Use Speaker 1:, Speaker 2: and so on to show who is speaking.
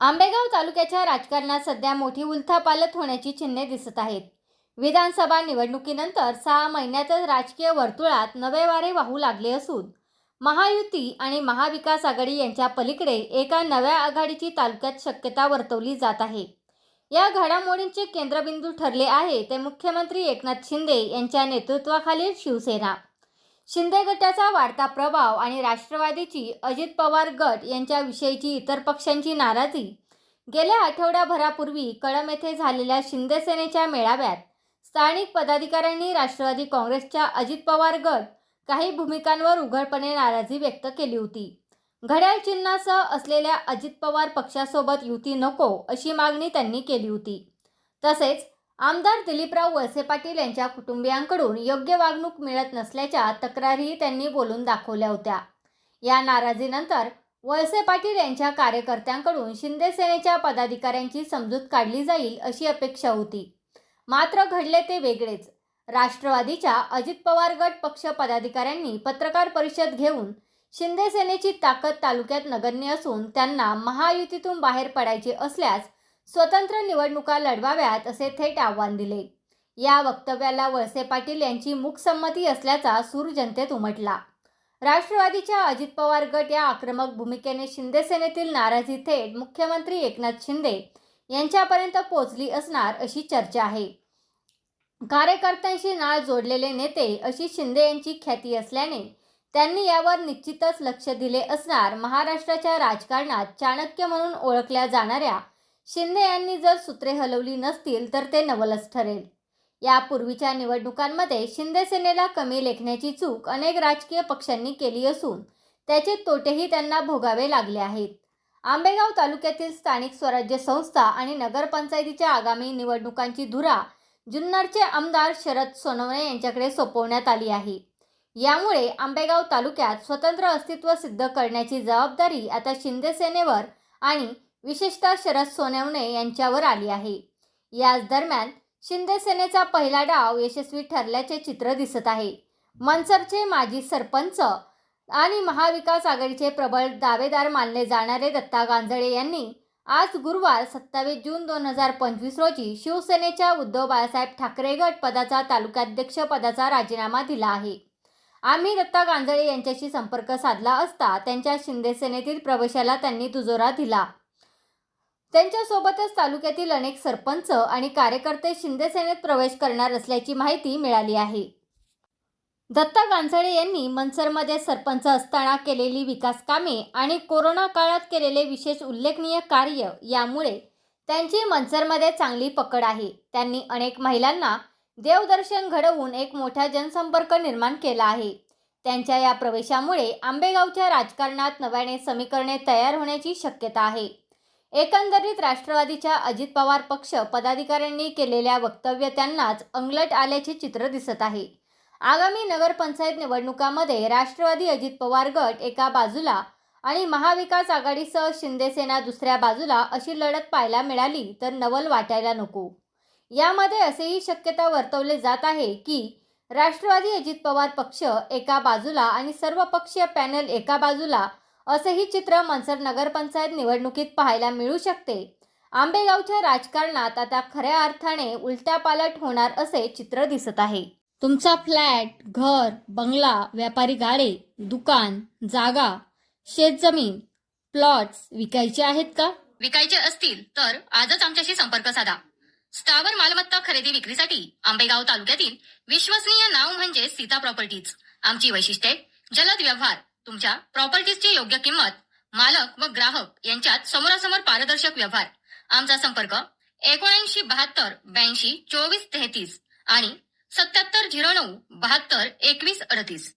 Speaker 1: आंबेगाव तालुक्याच्या राजकारणात सध्या मोठी उलथापालथ होण्याची चिन्हे दिसत आहेत. विधानसभा निवडणुकीनंतर सहा महिन्यातच राजकीय वर्तुळात नवे वारे वाहू लागले असून महायुती आणि महाविकास आघाडी यांच्या पलीकडे एका नव्या आघाडीची तालुक्यात शक्यता वर्तवली जात आहे. या घडामोडींचे केंद्रबिंदू ठरले आहे ते मुख्यमंत्री एकनाथ शिंदे यांच्या नेतृत्वाखालील शिवसेना शिंदे गटाचा वाढता प्रभाव आणि राष्ट्रवादीची अजित पवार गट यांच्याविषयीची इतर पक्षांची नाराजी. गेल्या आठवड्याभरापूर्वी कळम येथे झालेल्या शिंदेसेनेच्या मेळाव्यात स्थानिक पदाधिकाऱ्यांनी राष्ट्रवादी काँग्रेसच्या अजित पवार गट काही भूमिकांवर उघडपणे नाराजी व्यक्त केली होती. घड्याळ चिन्हासह असलेल्या अजित पवार पक्षासोबत युती नको अशी मागणी त्यांनी केली होती. तसेच आमदार दिलीपराव वळसे पाटील यांच्या कुटुंबियांकडून योग्य वागणूक मिळत नसल्याच्या तक्रारीही त्यांनी बोलून दाखवल्या होत्या. या नाराजीनंतर वळसे पाटील यांच्या कार्यकर्त्यांकडून शिंदे सेनेच्या पदाधिकाऱ्यांची समजूत काढली जाईल अशी अपेक्षा होती. मात्र घडले ते वेगळेच. राष्ट्रवादीच्या अजित पवार गट पक्ष पदाधिकाऱ्यांनी पत्रकार परिषद घेऊन शिंदे सेनेची ताकद तालुक्यात नगण्य असून त्यांना महायुतीतून बाहेर पडायचे असल्यास स्वतंत्र निवडणुका लढवाव्यात असे थेट आव्हान दिले. या वक्तव्याला वळसे पाटील यांची मुखसंमती असल्याचा सूर जनतेत उमटला. राष्ट्रवादीच्या अजित पवार गट या आक्रमक भूमिकेने शिंदे सेनेतील नाराजी थेट मुख्यमंत्री एकनाथ शिंदे यांच्यापर्यंत पोचली असणार अशी चर्चा आहे. कार्यकर्त्यांशी नाळ जोडलेले नेते अशी शिंदे यांची ख्याती असल्याने त्यांनी यावर निश्चितच लक्ष दिले असणार महाराष्ट्राच्या राजकारणात चाणक्य म्हणून ओळखल्या जाणाऱ्या शिंदे यांनी जर सूत्रे हलवली नसतील तर ते नवलच ठरेल. यापूर्वीच्या निवडणुकांमध्ये शिंदे सेनेला कमी लेखण्याची चूक अनेक राजकीय पक्षांनी केली असून त्याचे तोटेही त्यांना भोगावे लागले आहेत. आंबेगाव तालुक्यातील स्थानिक स्वराज्य संस्था आणि नगरपंचायतीच्या आगामी निवडणुकांची धुरा जुन्नरचे आमदार शरद सोनवणे यांच्याकडे सोपवण्यात आली आहे. यामुळे आंबेगाव तालुक्यात स्वतंत्र अस्तित्व सिद्ध करण्याची जबाबदारी आता शिंदे सेनेवर आणि विशेषतः शरद सोनवणे यांच्यावर आली आहे. याच दरम्यान शिंदे सेनेचा पहिला डाव यशस्वी ठरल्याचे चित्र दिसत आहे. मनसरचे माजी सरपंच आणि महाविकास आघाडीचे प्रबळ दावेदार मानले जाणारे दत्ता गांजळे यांनी आज गुरुवार सत्तावीस जून दोन हजार पंचवीस रोजी शिवसेनेच्या उद्धव बाळासाहेब ठाकरे गट पदाचा तालुकाध्यक्ष पदाचा राजीनामा दिला आहे. आम्ही दत्ता गांजळे यांच्याशी संपर्क साधला असता त्यांच्या शिंदे सेनेतील प्रवेशाला त्यांनी दुजोरा दिला. त्यांच्यासोबतच तालुक्यातील अनेक सरपंच आणि कार्यकर्ते शिंदेसेनेत प्रवेश करणार असल्याची माहिती मिळाली आहे. दत्ता गांजळे यांनी मनसरमध्ये सरपंच असताना केलेली विकास कामे आणि कोरोना काळात केलेले विशेष उल्लेखनीय कार्य यामुळे त्यांची मनसरमध्ये चांगली पकड आहे. त्यांनी अनेक महिलांना देवदर्शन घडवून एक मोठा जनसंपर्क निर्माण केला आहे. त्यांच्या या प्रवेशामुळे आंबेगावच्या राजकारणात नव्याने समीकरणे तयार होण्याची शक्यता आहे. एकंदरीत राष्ट्रवादीच्या अजित पवार पक्ष पदाधिकाऱ्यांनी केलेल्या वक्तव्य त्यांनाच अंगलट आल्याचे चित्र दिसत आहे. आगामी नगरपंचायत निवडणुकामध्ये राष्ट्रवादी अजित पवार गट एका बाजूला आणि महाविकास आघाडीसह शिंदेसेना दुसऱ्या बाजूला अशी लढत पाहायला मिळाली तर नवल वाटायला नको. यामध्ये असेही शक्यता वर्तवले जात आहे की राष्ट्रवादी अजित पवार पक्ष एका बाजूला आणि सर्व पक्षीय पॅनल एका बाजूला असेही चित्र मनसर नगरपंचायत निवडणुकीत पाहायला मिळू शकते. आंबेगावच्या राजकारणात आता खऱ्या अर्थाने उलट्यापालट होणार असे चित्र दिसत आहे. तुमचा फ्लॅट घर बंगला व्यापारी गाडे दुकान जागा शेतजमीन प्लॉट्स विकायचे आहेत का?
Speaker 2: विकायचे असतील तर आजच आमच्याशी संपर्क साधा. स्थावर मालमत्ता खरेदी विक्रीसाठी आंबेगाव तालुक्यातील विश्वसनीय नाव म्हणजे सीता प्रॉपर्टीज. आमची वैशिष्ट्ये जलद व्यवहार तुमच्या प्रॉपर्टीजची योग्य किंमत मालक व ग्राहक यांच्यात समोरासमोर पारदर्शक व्यवहार. आमचा संपर्क एकोणऐंशी बहात्तर ब्याऐंशी चोवीस तेहतीस आणि सत्याहत्तर झिरो नऊ बहात्तर एकवीस अडतीस.